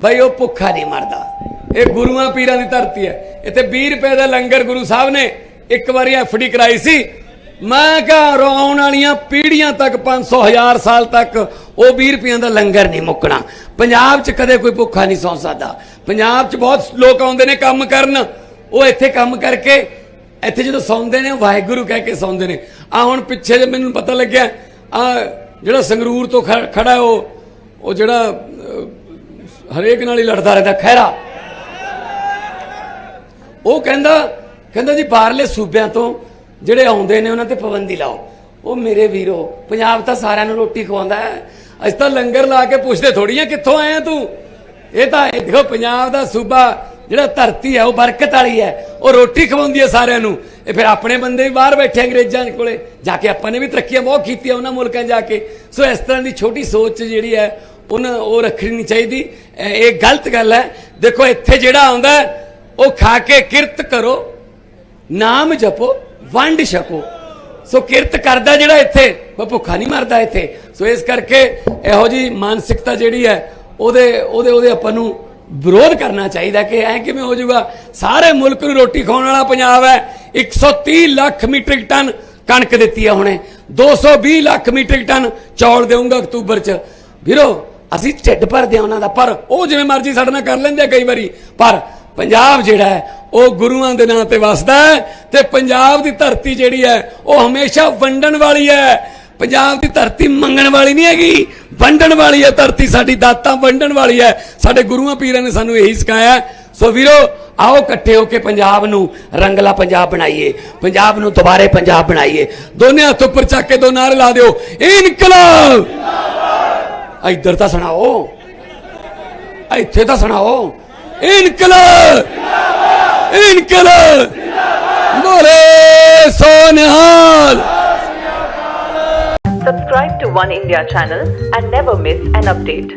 ਬਈ ਉਹ ਭੁੱਖਾ ਨਹੀਂ ਮਰਦਾ। ਇਹ ਗੁਰੂਆਂ ਪੀਰਾਂ ਦੀ ਧਰਤੀ ਹੈ। ਇੱਥੇ 20 ਰੁਪਏ ਦਾ ਲੰਗਰ ਗੁਰੂ ਸਾਹਿਬ ਨੇ ਇੱਕ ਵਾਰੀ ਐਫਡੀ ਕਰਾਈ ਸੀ। ਮੈਂ ਕਿਹਾ ਰੌਣ ਵਾਲੀਆਂ ਪੀੜ੍ਹੀਆਂ ਤੱਕ 500 ਹਜ਼ਾਰ ਸਾਲ ਤੱਕ ਉਹ 20 ਰੁਪਈਆਂ ਦਾ ਲੰਗਰ ਨਹੀਂ ਮੁੱਕਣਾ। ਪੰਜਾਬ 'ਚ ਕਦੇ ਕੋਈ ਭੁੱਖਾ ਨਹੀਂ ਸੌਂ ਸਕਦਾ। ਪੰਜਾਬ 'ਚ ਬਹੁਤ ਲੋਕ ਆਉਂਦੇ ਨੇ ਕੰਮ ਕਰਨ। ਉਹ ਇੱਥੇ ਕੰਮ ਕਰਕੇ ਇੱਥੇ ਜਦੋਂ ਸੌਂਦੇ ਨੇ ਵਾਹਿਗੁਰੂ ਕਹਿ ਕੇ ਸੌਂਦੇ ਨੇ। ਆ ਹੁਣ ਪਿੱਛੇ ਜੇ ਮੈਨੂੰ ਪਤਾ ਲੱਗਿਆ ਆ ਜਿਹੜਾ ਸੰਗਰੂਰ ਤੋਂ ਖ- ਖੜਾ ਉਹ ਉਹ ਜਿਹੜਾ ਹਰੇਕ ਨਾਲ ਹੀ ਲੜਦਾ ਰਹਿੰਦਾ ਖੈਰਾ ਉਹ ਕਹਿੰਦਾ ਕਹਿੰਦਾ ਜੀ ਬਾਹਰਲੇ ਸੂਬਿਆਂ ਤੋਂ ਜਿਹੜੇ ਆਉਂਦੇ ਨੇ, ਉਹਨਾਂ ਤੇ ਪਾਬੰਦੀ ਲਾਓ। ਉਹ ਮੇਰੇ ਵੀਰੋ, ਪੰਜਾਬ ਤਾਂ ਸਾਰਿਆਂ ਨੂੰ ਰੋਟੀ ਖਵਾਉਂਦਾ ਹੈ। ਅਸੀਂ ਤਾਂ ਲੰਗਰ ਲਾ ਕੇ ਪੁੱਛਦੇ ਥੋੜੀ ਆ, ਕਿੱਥੋਂ ਆਇਆ ਤੂੰ? ਇਹ ਤਾਂ ਇਹ ਦੇਖੋ, ਪੰਜਾਬ ਦਾ ਸੂਬਾ ਜਿਹੜਾ ਧਰਤੀ ਹੈ, ਉਹ ਬਰਕਤ ਵਾਲੀ ਹੈ। ਉਹ ਰੋਟੀ ਖਵਾਉਂਦੀ ਹੈ ਸਾਰਿਆਂ ਨੂੰ। ਇਹ ਫਿਰ ਆਪਣੇ ਬੰਦੇ ਵੀ ਬਾਹਰ ਬੈਠੇ ਅੰਗਰੇਜ਼ਾਂ ਕੋਲੇ। ਜਾ ਕੇ ਆਪਾਂ ਨੇ ਵੀ ਤਰੱਕੀਆਂ ਬਹੁਤ ਕੀਤੀਆਂ ਉਹਨਾਂ ਮੁਲਕਾਂ 'ਚ ਜਾ ਕੇ। ਸੋ ਇਸ ਤਰ੍ਹਾਂ ਦੀ ਛੋਟੀ ਸੋਚ ਜਿਹੜੀ ਹੈ ਉਹਨਾਂ ਉਹ ਰੱਖਣੀ ਨਹੀਂ ਚਾਹੀਦੀ। ਇਹ ਗਲਤ ਗੱਲ ਹੈ। ਦੇਖੋ, ਇੱਥੇ ਜਿਹੜਾ ਆਉਂਦਾ ਉਹ ਖਾ ਕੇ ਕਿਰਤ ਕਰੋ, ਨਾਮ ਜਪੋ, ਵੰਡ ਛਕੋ। ਸੋ ਕਿਰਤ ਕਰਦਾ ਜਿਹੜਾ ਇੱਥੇ ਉਹ ਭੁੱਖਾ ਨਹੀਂ ਮਰਦਾ ਇੱਥੇ। ਸੋ ਇਸ ਕਰਕੇ ਇਹੋ ਜੀ ਮਾਨਸਿਕਤਾ ਜਿਹੜੀ ਹੈ, ਉਹਦੇ ਉਹਦੇ ਉਹਦੇ ਆਪਾਂ ਨੂੰ ਵਿਰੋਧ ਕਰਨਾ ਚਾਹੀਦਾ ਕਿ ਐ ਕਿਵੇਂ ਹੋ ਜਾਊਗਾ। ਸਾਰੇ ਮੁਲਕ ਨੂੰ ਰੋਟੀ ਖਵਾਉਣ ਵਾਲਾ ਪੰਜਾਬ ਹੈ। 130 ਲੱਖ ਮੀਟ੍ਰਿਕ ਟਨ ਕਣਕ ਦਿੱਤੀ ਹੈ ਹੁਣੇ। 220 ਲੱਖ ਮੀਟ੍ਰਿਕ ਟਨ ਚੌਲ ਦੇਊਂਗਾ ਅਕਤੂਬਰ ਚ। ਵੀਰੋ ਅਸੀਂ ਢਿੱਡ ਭਰਦੇ ਆ ਉਹਨਾਂ ਦਾ, ਪਰ ਉਹ ਜਿਵੇਂ ਮਰਜ਼ੀ ਸਾਡੇ ਨਾਲ ਕਰ ਲੈਂਦੇ ਆ ਕਈ ਵਾਰੀ। ਪਰ ਪੰਜਾਬ ਜਿਹੜਾ ਹੈ, ਉਹ ਗੁਰੂਆਂ ਦੇ ਨਾਂ ਤੇ ਵਸਦਾ ਹੈ ਤੇ ਪੰਜਾਬ ਦੀ ਧਰਤੀ ਜਿਹੜੀ ਹੈ, ਉਹ ਹਮੇਸ਼ਾ ਵੰਡਣ ਵਾਲੀ ਹੈ। ਪੰਜਾਬ ਦੀ ਧਰਤੀ ਮੰਗਣ ਵਾਲੀ ਨਹੀਂ ਹੈਗੀ, ਵੰਡਣ ਵਾਲੀ ਹੈ ਧਰਤੀ, ਸਾਡੀ ਦਾਤਾਂ ਵੰਡਣ ਵਾਲੀ ਹੈ। ਸਾਡੇ ਗੁਰੂਆਂ ਪੀਰਾਂ ਨੇ ਸਾਨੂੰ ਇਹੀ ਸਿਖਾਇਆ ਸੋ ਵੀਰੋ, ਆਓ ਇਕੱਠੇ ਹੋ ਕੇ ਪੰਜਾਬ ਨੂੰ ਰੰਗਲਾ ਪੰਜਾਬ ਬਣਾਈਏ, ਪੰਜਾਬ ਨੂੰ ਦੁਬਾਰੇ ਪੰਜਾਬ ਬਣਾਈਏ। ਦੋਨੇ ਹੱਥ ਉੱਪਰ ਚੱਕ ਕੇ ਦੋ ਨਾਰੇ ਲਾ ਦਿਓ। ਇਨਕਲਾਬ! ਇੱਧਰ ਤਾਂ ਸੁਣਾਓ ਇੱਥੇ ਤਾਂ ਸੁਣਾਓ ਇਨਕਲਾਬ ਇਨਕਲਾਬ ਬੋਲੇ ਸੋਨਿਹਾਲ Subscribe to One India channel and never miss an update.